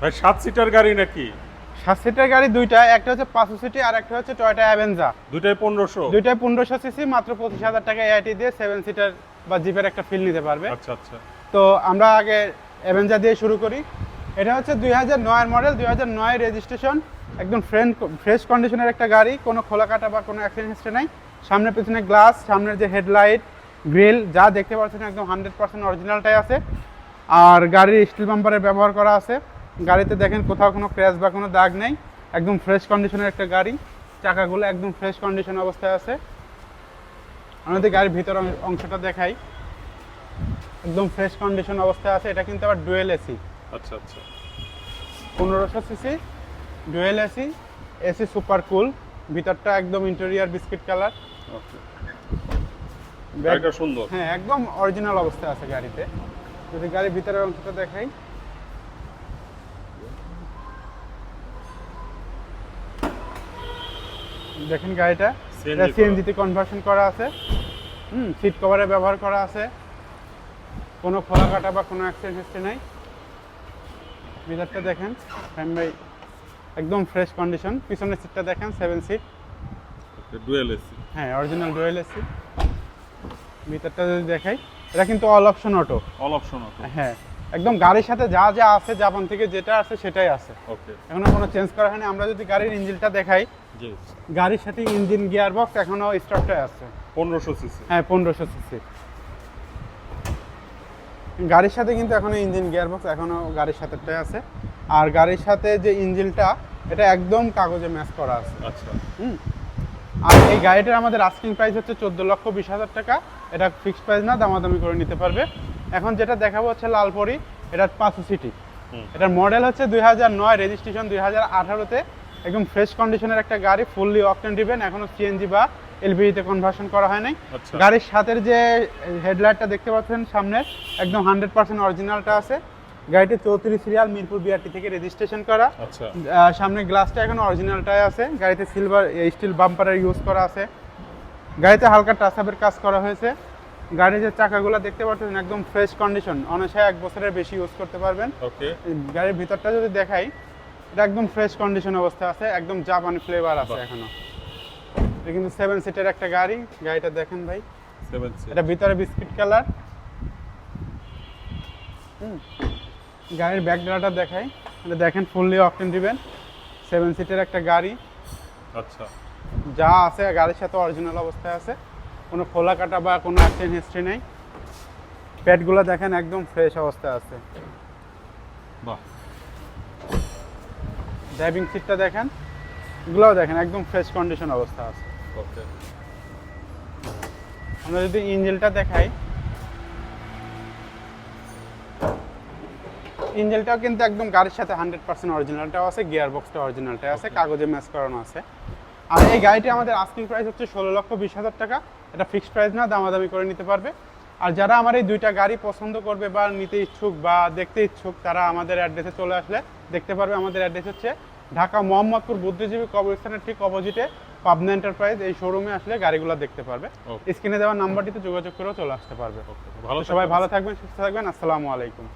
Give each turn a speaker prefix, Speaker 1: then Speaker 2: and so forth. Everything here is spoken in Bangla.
Speaker 1: ভাই সাত সিটার গাড়ি নাকি?
Speaker 2: সাত সিটের গাড়ি দুইটা একটা হচ্ছে পাঁচশো সিটি আর একটা হচ্ছে টয়টা অ্যাভেঞ্জা
Speaker 1: দুটাই পনেরোশো?
Speaker 2: দুইটাই পনেরোশো সিসি মাত্র পঁচিশ হাজার টাকা এআইটি দিয়ে সেভেন সিটার বা জিপের একটা ফিল নিতে পারবে।
Speaker 1: আচ্ছা আচ্ছা।
Speaker 2: তো আমরা আগে অ্যাভেঞ্জা দিয়ে শুরু করি। এটা হচ্ছে দুই হাজার নয়ের মডেল দুই হাজার নয় রেজিস্ট্রেশন একদম ফ্রেন্ড ফ্রেশ কন্ডিশনের একটা গাড়ি কোনো খোলা কাটা বা কোনো অ্যাক্সিডেন্ট হিস্ট্রি নেই। সামনে পেছনে গ্লাস সামনের যে হেডলাইট গ্রিল যা দেখতে পাচ্ছেন একদম হান্ড্রেড পার্সেন্ট অরিজিনালটাই আছে। আর গাড়ির স্টিল বাম্পারের ব্যবহার করা আছে। গাড়িতে দেখেন কোথাও কোনো ক্র্যাশ বা কোনো দাগ নেই একদম ফ্রেশ কন্ডিশনের একটা গাড়ি। চাকাগুলো একদম ফ্রেশ কন্ডিশন অবস্থায় আছে। আমাদের গাড়ির ভিতর অংশটা দেখাই। একদম ফ্রেশ কন্ডিশন অবস্থায় আছে। এটা কিন্তু আবার ডুয়েল এসি
Speaker 1: আচ্ছা আচ্ছা।
Speaker 2: পনেরোশো CC dual AC AC super cool ভিতরটা একদম ইন্টেরিয়ার বিস্কিট কালার
Speaker 1: গাড়িটা সুন্দর।
Speaker 2: হ্যাঁ একদম অরিজিনাল অবস্থায় আছে গাড়িতে। যদি গাড়ির ভিতরের অংশটা দেখাই। দেখেন গাড়িটা। এটা। সিএনজিতে কনভার্সন করা আছে। হুম সিট কভারে ব্যবহার করা আছে। কোনো খোলা কাটা বা কোনো অ্যাক্সিডেন্ট হিস্ট্রি নাই। ভিতরটা দেখেন ফ্যান ভাই একদম ফ্রেশ কন্ডিশন পিছনের সিটটা দেখেন সেভেন সিট
Speaker 1: ডুয়েল এসি
Speaker 2: হ্যাঁ অরিজিনাল ডুয়েল এসি ভিতরটা যদি দেখাই এটা কিন্তু all option auto
Speaker 1: all option auto
Speaker 2: হ্যাঁ একদম গাড়ির সাথে যা যা আছে জাপান থেকে যেটা আছে সেটাই আছে।
Speaker 1: ওকে
Speaker 2: এখনও কোনো চেঞ্জ করা হয়নি। আমরা যদি গাড়ির ইঞ্জিনটা দেখাই
Speaker 1: জি।
Speaker 2: গাড়ির সাথে ইঞ্জিন গিয়ার বক্স এখনও স্টকটাই আছে।
Speaker 1: পনেরোশো সিসি
Speaker 2: হ্যাঁ পনেরোশো সিসি গাড়ির সাথে কিন্তু এখনও ইঞ্জিন গিয়ার বক্স এখনও গাড়ির সাথেটাই আছে। আর গাড়ির সাথে যে ইঞ্জিনটা এটা একদম কাগজে ম্যাচ করা আছে।
Speaker 1: আচ্ছা।
Speaker 2: হুম। আর এই গাড়িটার আমাদের আস্কিং প্রাইস হচ্ছে চোদ্দ লক্ষ বিশ হাজার টাকা। এটা ফিক্সড প্রাইস না দামাদামি করে নিতে পারবে। এখন যেটা দেখাবো হচ্ছে লালপরি এটা পাঁচশো সিটি। এটার মডেল হচ্ছে দুই হাজার নয় রেজিস্ট্রেশন দুই হাজার আঠারোতে। একদম ফ্রেশ কন্ডিশনের একটা গাড়ি ফুললি অকটেন ডিভেন এখনও সিএনজি বা এলপিজিতে কনভার্সন করা হয় নাই।
Speaker 1: আচ্ছা।
Speaker 2: গাড়ির সাথের যে হেডলাইটটা দেখতে পাচ্ছেন সামনের একদম হান্ড্রেড পার্সেন্ট অরিজিনালটা আছে। গাড়িটি চৌত্রিশ সিরিয়াল মিরপুর বিআরটি থেকে রেজিস্ট্রেশন করা।
Speaker 1: আচ্ছা।
Speaker 2: সামনে গ্লাসটা এখন অরিজিনালটাই আছে। গাড়িতে সিলভার স্টিল বাম্পারের ইউজ করা আছে। গাড়িতে হালকা টাচআপের কাজ করা হয়েছে। গাড়ির যে চাকাগুলো দেখতে পাচ্ছেন একদম ফ্রেশ কন্ডিশন অনায়াসে এক বছরের বেশি ইউজ করতে পারবেন।
Speaker 1: ওকে
Speaker 2: গাড়ির ভিতরটা যদি দেখাই এটা একদম ফ্রেশ কন্ডিশন অবস্থায় আছে একদম জাপানি ফ্লেভার আছে। এখনও। এটা কিন্তু সেভেন সিটের একটা গাড়ি গাড়িটা দেখেন ভাই।
Speaker 1: সেভেন সি
Speaker 2: এটা ভিতরে বিস্কিট কালার গাড়ির ব্যাক ডালাটা দেখাই এটা দেখেন ফুললি অকটেন দিবেন। সেভেন সিটের একটা গাড়ি।
Speaker 1: আচ্ছা।
Speaker 2: যা আছে গাড়ির সাথে অরিজিনাল অবস্থায় আছে। কোনো খোলা কাটা বা কোনো অ্যাক্সিডেন্ট হিস্ট্রি নেই। প্যাডগুলো দেখেন একদম ফ্রেশ অবস্থায় আছে।
Speaker 1: বাহ।
Speaker 2: ড্রাইভিং সিটটা দেখেন এগুলোও দেখেন একদম ফ্রেশ কন্ডিশন অবস্থা আছে।
Speaker 1: ওকে।
Speaker 2: আমরা যদি ইঞ্জিনটা দেখাই ইঞ্জিনটাও কিন্তু একদম গাড়ির সাথে হান্ড্রেড পার্সেন্ট অরিজিনালটাও আছে গিয়ার বক্সটা অরিজিনালটাই আছে কাগজে ম্যাচ করানো আছে। আর এই গাড়িটি আমাদের আস্কিং প্রাইস হচ্ছে ষোলো লক্ষ বিশ হাজার টাকা। এটা ফিক্সড প্রাইস না দামাদামি করে নিতে পারবে। আর যারা আমার এই দুইটা গাড়ি পছন্দ করবে বা নিতে ইচ্ছুক বা দেখতে ইচ্ছুক তারা আমাদের অ্যাড্রেসে চলে আসলে দেখতে পারবে। আমাদের অ্যাড্রেস হচ্ছে ঢাকা মোহাম্মদপুর বুদ্ধিজীবী কবরস্থানের ঠিক অপোজিটে পাবনা এন্টারপ্রাইজ এই শোরুমে আসলে গাড়িগুলো দেখতে পারবে। স্ক্রিনে দেওয়া নাম্বারটিতে যোগাযোগ করেও চলে আসতে পারবে।
Speaker 1: ভালো
Speaker 2: সবাই ভালো থাকবেন সুস্থ থাকবেন। আসসালামু আলাইকুম।